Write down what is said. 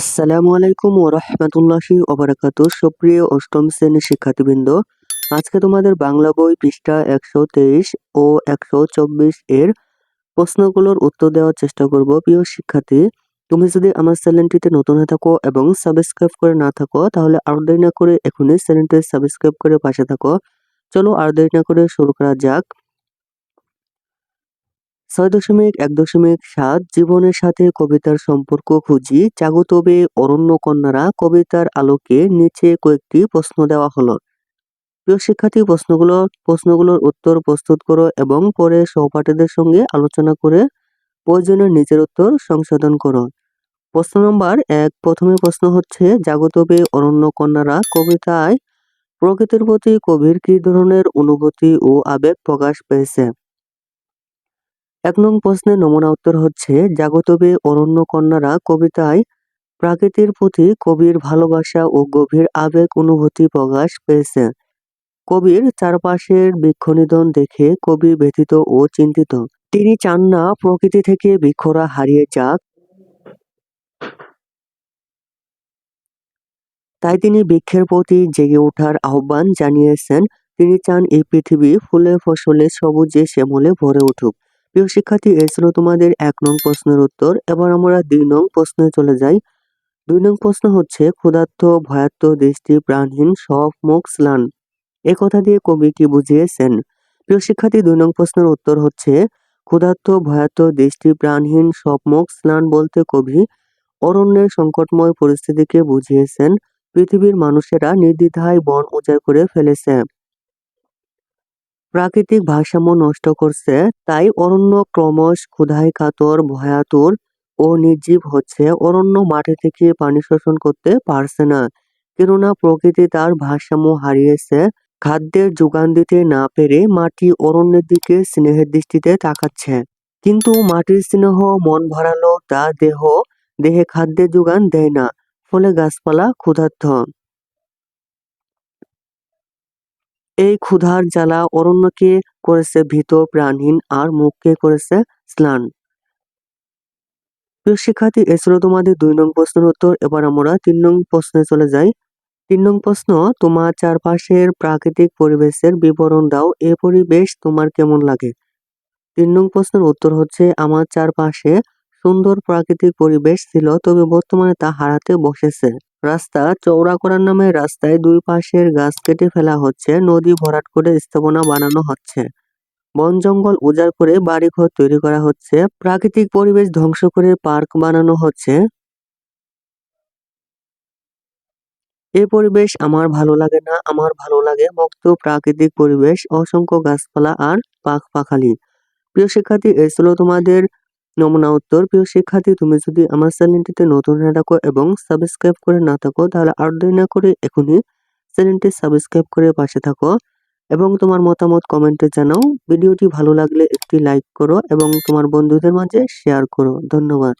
আসসালামু আলাইকুম ও রহমতুল্লাহি ওবরাকাতু সুপ্রিয় অষ্টম শ্রেণির শিক্ষার্থীবৃন্দ, আজকে তোমাদের বাংলা বই পৃষ্ঠা একশো তেইশ ও একশো চব্বিশ এর প্রশ্নগুলোর উত্তর দেওয়ার চেষ্টা করব। প্রিয় শিক্ষার্থী, তুমি যদি আমার চ্যানেলটিতে নতুন হয়ে থাকো এবং সাবস্ক্রাইব করে না থাকো, তাহলে আর দেরি না করে এখনই চ্যানেলটি সাবস্ক্রাইব করে পাশে থাকো। চলো আর দেরি না করে শুরু করা যাক। ছয় দশমিক এক দশমিক সাত জীবনের সাথে কবিতার সম্পর্ক খুঁজি। চাগুতবে অরণ্য কন্যারা কবিতার আলোকে নিচে কয়েকটি প্রশ্ন দেওয়া হলো। প্রিয় শিক্ষার্থী, প্রশ্নগুলো, প্রশ্নগুলোর উত্তর প্রস্তুত করো এবং পরে সহপাঠীদের সঙ্গে আলোচনা করে প্রয়োজনে নিজের উত্তর সংশোধন করো। প্রশ্ন নম্বর এক, প্রথমে প্রশ্ন হচ্ছে জাগতবে অরণ্য কন্যারা কবিতায় প্রকৃতির প্রতি কবির কি ধরনের অনুভূতি ও আবেগ প্রকাশ পেয়েছে? এক নং প্রশ্নের নমুনা উত্তর হচ্ছে, জাগতবে অরণ্য কন্যারা কবিতায় প্রাকৃতির প্রতি কবির ভালোবাসা ও গভীর আবেগ অনুভূতি প্রকাশ পেয়েছে। কবির চারপাশের বৃক্ষনিধন দেখে কবি ব্যথিত ও চিন্তিত। তিনি চান না প্রকৃতি থেকে বৃক্ষরা হারিয়ে যাক। তাই তিনি বৃক্ষের প্রতি জেগে ওঠার আহ্বান জানিয়েছেন। তিনি চান এই পৃথিবী ফুলে ফসলে সবুজে শ্যামলে ভরে উঠুক। প্রিয় শিক্ষার্থী, এই ছিল তোমাদের এক নং প্রশ্নের উত্তর। এবার আমরা দুই নং প্রশ্নে চলে যাই। দুই নং প্রশ্ন হচ্ছে, ক্ষুধার্ত, ভয়ার্ত দৃষ্টি প্রাণহীন, সব মুখ স্লান। এ কথা দিয়ে কবি কি বুঝিয়েছেন। প্রিয় শিক্ষার্থী, দুই নং প্রশ্নের উত্তর হচ্ছে, ক্ষুধার্ত, ভয়ার্ত দৃষ্টি প্রাণহীন, সব মুখ স্নান বলতে কবি অরণ্যের সংকটময় পরিস্থিতিকে বুঝিয়েছেন। পৃথিবীর মানুষেরা নির্দ্বিধায় বন উজাড় করে ফেলেছে। প্রাকৃতিক ভারসাম্য নষ্ট করছে, তাই অরণ্য ক্রমশ ক্ষুধায় কাতর, ভয়াতুর ও নির্জীব হচ্ছে। অরণ্য মাঠে থেকে পানি শোষণ করতে পারছে না, কেননা প্রকৃতি তার ভারসাম্য হারিয়েছে। খাদ্যের যোগান দিতে না পেরে মাটি অরণ্যের দিকে স্নেহের দৃষ্টিতে তাকাচ্ছে। কিন্তু মাটির স্নেহ, মন ভরালো, তা দেহ, দেহে খাদ্যের যোগান দেয় না, ফলে গাছপালা ক্ষুধার্ত। এই ক্ষুধার জ্বালা অরণ্যকে করেছে ভীত প্রাণহীন আর মুখকে করেছে স্নান প্রিয় শিক্ষার্থী, এ ছিল তোমাদের দুই নং প্রশ্নের উত্তর। এবার আমরা তিন নং প্রশ্নে চলে যাই। তিন নং প্রশ্ন, তোমার চারপাশের প্রাকৃতিক পরিবেশের বিবরণ দাও। এ পরিবেশ তোমার কেমন লাগে? তিন নং প্রশ্নের উত্তর হচ্ছে, আমার চারপাশে সুন্দর প্রাকৃতিক পরিবেশ ছিল, তবে বর্তমানে তা হারাতে বসেছে। রাস্তা চওড়া করার নামে রাস্তায় দুই পাশের গাছ কেটে ফেলা হচ্ছে, নদী ভরাট করে স্থাপনা বানানো হচ্ছে। বন জঙ্গল উজাড় করে বাড়িঘর তৈরি করা হচ্ছে, প্রাকৃতিক পরিবেশ ধ্বংস করে পার্ক বানানো হচ্ছে। এ পরিবেশ আমার ভালো লাগে না, আমার ভালো লাগে মুক্ত প্রাকৃতিক পরিবেশ, অসংখ্য গাছপালা আর পাখ পাখালি। প্রিয় শিক্ষার্থী, এই ছিল তোমাদের নমুনা উত্তর। প্রিয় শিক্ষার্থী, তুমি যদি আমার চ্যানেলটিতে নতুন না থাকো এবং সাবস্ক্রাইব করে না থাকো, তাহলে আর দেরি না করে এখনই চ্যানেলটি সাবস্ক্রাইব করে পাশে থাকো এবং তোমার মতামত কমেন্টে জানাও। ভিডিওটি ভালো লাগলে একটি লাইক করো এবং তোমার বন্ধুদের মাঝে শেয়ার করো। ধন্যবাদ।